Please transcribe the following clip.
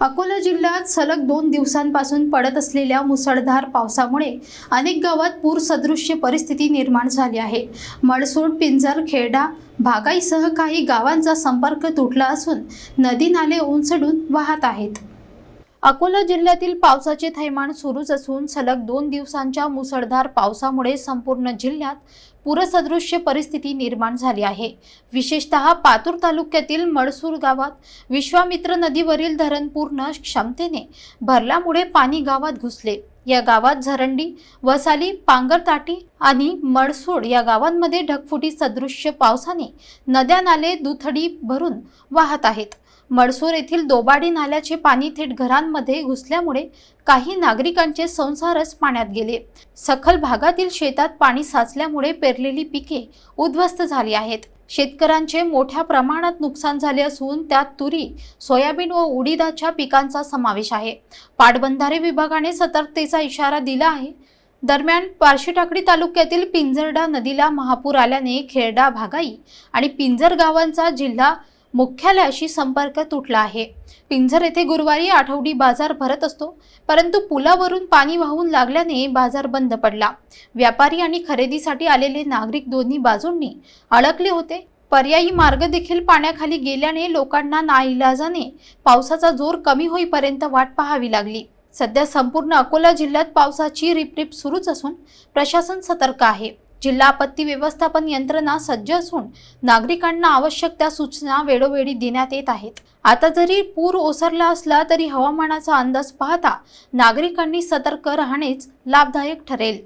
अकोला जिल्ह्यात सलग दोन दिवसांपासून पडत असलेल्या मुसळधार पावसामुळे अनेक गावात पूरसदृश्य परिस्थिती निर्माण झाली आहे. मडसूड पिंजर खेडा भागाईसह काही गावांचा संपर्क तुटला असून नदी नाले उंचडून वाहत आहेत. अकोला जिल्ह्यातील पावसाचे थैमान सुरूच असून सलग दोन दिवसांच्या मुसळधार पावसामुळे संपूर्ण जिल्ह्यात पूरसदृश्य परिस्थिती निर्माण झाली आहे. विशेषतः पातूर तालुक्यातील मडसूर गावात विश्वामित्र नदीवरील धरण पूर्ण क्षमतेने भरल्यामुळे पाणी गावात घुसले. या गावात झरंडी वसाली पांगरताटी आणि मडसूड या गावांमध्ये ढगफुटी सदृश्य पावसाने नद्या नाले दुथडी भरून वाहत आहेत. मडसूर येथील दोबाडी नाल्याचे पाणी थेट घरांमध्ये घुसल्यामुळे काही नागरिकांचे संसारच पाण्यात गेले. सखल भागातील शेतात पाणी साचल्यामुळे पेरलेली पिके उद्ध्वस्त झाली आहेत. शेतकऱ्यांचे मोठ्या प्रमाणात नुकसान झाले असून त्यात तुरी सोयाबीन व उडीदाच्या पिकांचा समावेश आहे. पाटबंधारे विभागाने सतर्कतेचा इशारा दिला आहे. दरम्यान पारशीटाकडी तालुक्यातील पिंजरडा नदीला महापूर आल्याने खेरडा भागाई आणि पिंजर गावांचा जिल्हा मुख्यालयाशी संपर्क तुटला आहे. पिंजर येथे गुरुवारी आठवडी बाजार भरत असतो परंतु पुलावरून पाणी वाहून लागल्याने बाजार बंद पडला. व्यापारी आणि खरेदीसाठी आलेले नागरिक दोन्ही बाजूंनी अडकले होते. पर्यायी मार्ग देखील पाण्याखाली गेल्याने लोकांना नाईलाजाने पावसाचा जोर कमी होईपर्यंत वाट पाहावी लागली. सध्या संपूर्ण अकोला जिल्ह्यात पावसाची रिपरिप सुरूच असून प्रशासन सतर्क आहे. जिल्हा आपत्ती व्यवस्थापन यंत्रणा सज्ज असून नागरिकांना आवश्यक त्या सूचना वेळोवेळी देण्यात येत आहेत. आता जरी पूर ओसरला असला तरी हवामानाचा अंदाज पाहता नागरिकांनी सतर्क राहणेच लाभदायक ठरेल.